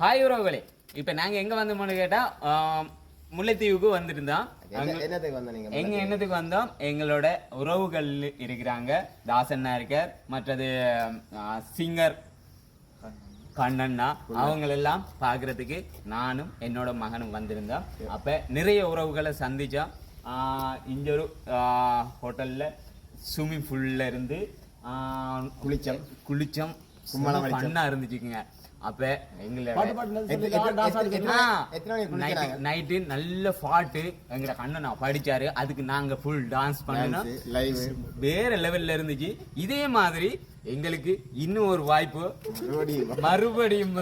Hi உறவுகளே. இப்போ நாங்க எங்க வந்தோம்னு கேட்டா ஆம், முல்லைத்தீவுக்கு வந்திருந்தோம். எங்க என்னத்துக்கு வந்தோம்? எங்களோட உறவுகள் இருக்கிறாங்க. தாசண்ணா இருக்கார் மற்றது சிங்கர் கண்ணண்ணா அவங்களெல்லாம் பார்க்கறதுக்கு நானும் என்னோட மகனும் வந்திருந்தோம். அப்ப நிறைய உறவுகளை சந்திச்சோம். ஆஹ் இங்க ஒரு ஹோட்டல்ல ஸ்விம்மிங் பூல்ல இருந்து ஆஹ் குளிச்சம். குளிச்சம். அடிச்சோம். பண்ணா இருந்துச்சுக்குங்க அப்ப எங்களை? நைட்டு நல்ல பாட்டு எங்க அண்ணன் படிச்சாரு. அதுக்கு நாங்க ஃபுல் டான்ஸ் live. வேற லெவல்ல இருந்துச்சு. இதே மாதிரி எங்களுக்கு இன்னும் ஒரு வாய்ப்பு. மறுபடியும்.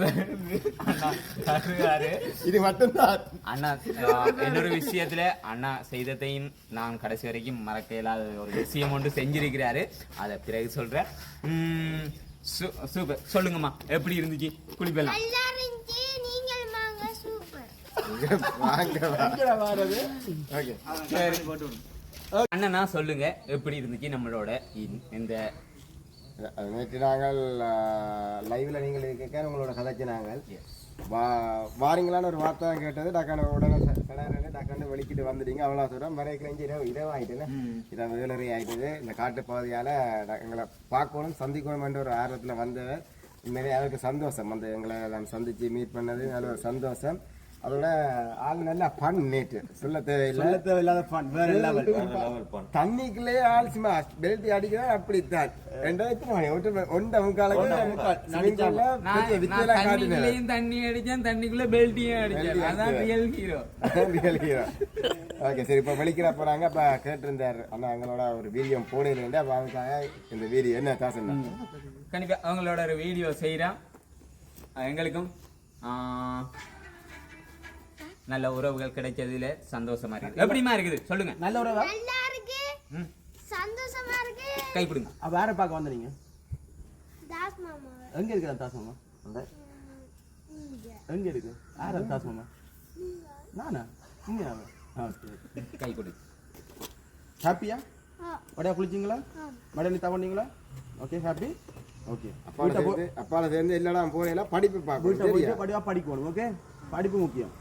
இது மட்டும்தான். அண்ணா ஆஹ், இன்னொரு விஷயத்துல அண்ணா செய்ததையும் நான் கடைசி வரைக்கும் மறக்க இயலாத ஒரு விஷயம் ஒன்று செஞ்சிருக்கிறாரு. அதை பிறகு சொல்றேன். சூப்பர். சொல்லுங்கம்மா எப்படி இருந்துச்சு? குளிப்பெல்லாம்? அண்ணனா சொல்லுங்க எப்படி இருந்துச்சு நம்மளோட இந்த- நேற்று நாங்கள் லைவ்ல நீங்கள் கேட்க உங்களோட கதைச்சு நாங்கள். வா வாரீங்களான்னு ஒரு வார்த்தை தான் கேட்டது. டக்கான உடனே சடாரன்னு டக்கான வெளிக்கிட்டு வந்துட்டீங்க. அவ்வளோ சொல்கிறோம் வரைய கிளஞ்சி இரவு இரவு ஆகிட்டுல இதான் வேலரை ஆகிட்டது இந்த காட்டு பகுதியால் எங்களை பார்க்கணும் சந்திக்கணும்ன்ற ஒரு ஆர்வத்தில் வந்தவர். உண்மையிலே அவருக்கு சந்தோஷம். வந்து எங்களை நான் சந்திச்சு மீட் பண்ணது. நல்ல ஒரு சந்தோஷம். அதோட ஆள் நல்லா ஃபன் நேற்று சொல்ல தேவையில்லை. சொல்ல தேவையில்லாத ஃபன் வேற லெவல் தண்ணிக்குள்ளே ஆள் சும்மா பெல்ட் அடிக்கிறா அப்படித்தான். ரெண்டாயிரத்தி மணி ஒன்று ஒன்றை முக்காலுக்கு தண்ணி அடிச்சேன் தண்ணிக்குள்ள பெல்ட்டியும் அடிச்சேன். அதான் ரியல் ஹீரோ ஓகே சரி இப்போ வெளிக்கிற போறாங்க. அப்ப கேட்டிருந்தார் அண்ணா எங்களோட ஒரு வீடியோ போடுறேன் அப்ப இந்த வீடியோ என்ன காசு கண்டிப்பா அவங்களோட ஒரு வீடியோ செய்கிறேன் எங்களுக்கும் ஆஹ், நல்ல உறவுகள் கிடைச்சதுல சந்தோஷமா இருக்கு எப்படிமா இருக்குது? சொல்லுங்க. நல்ல ஒரு நல்லா இருக்கு ம், சந்தோஷமா இருக்கு. கை பிடுங்க அப்ப யாரை பார்க்க வந்த நீங்க? தாஸ் மாமா. எங்க இருக்கிற தாஸ் மாமா? எங்க இருக்கு? யார் தாஸ் மாமா? நானா? இங்க கை கொடு ஹாப்பியா? ஆ. வடையா குளிச்சிங்களா? வடையா நீ தவண்டீங்களா ஓகே ஹாப்பி? ஓகே. அப்பால சேர்ந்து அப்பால சேர்ந்து இல்லடா போறேன் படிப்பு பார்க்கணும். படிவா படிக்கணும் ஓகே? படிப்பு முக்கியம்.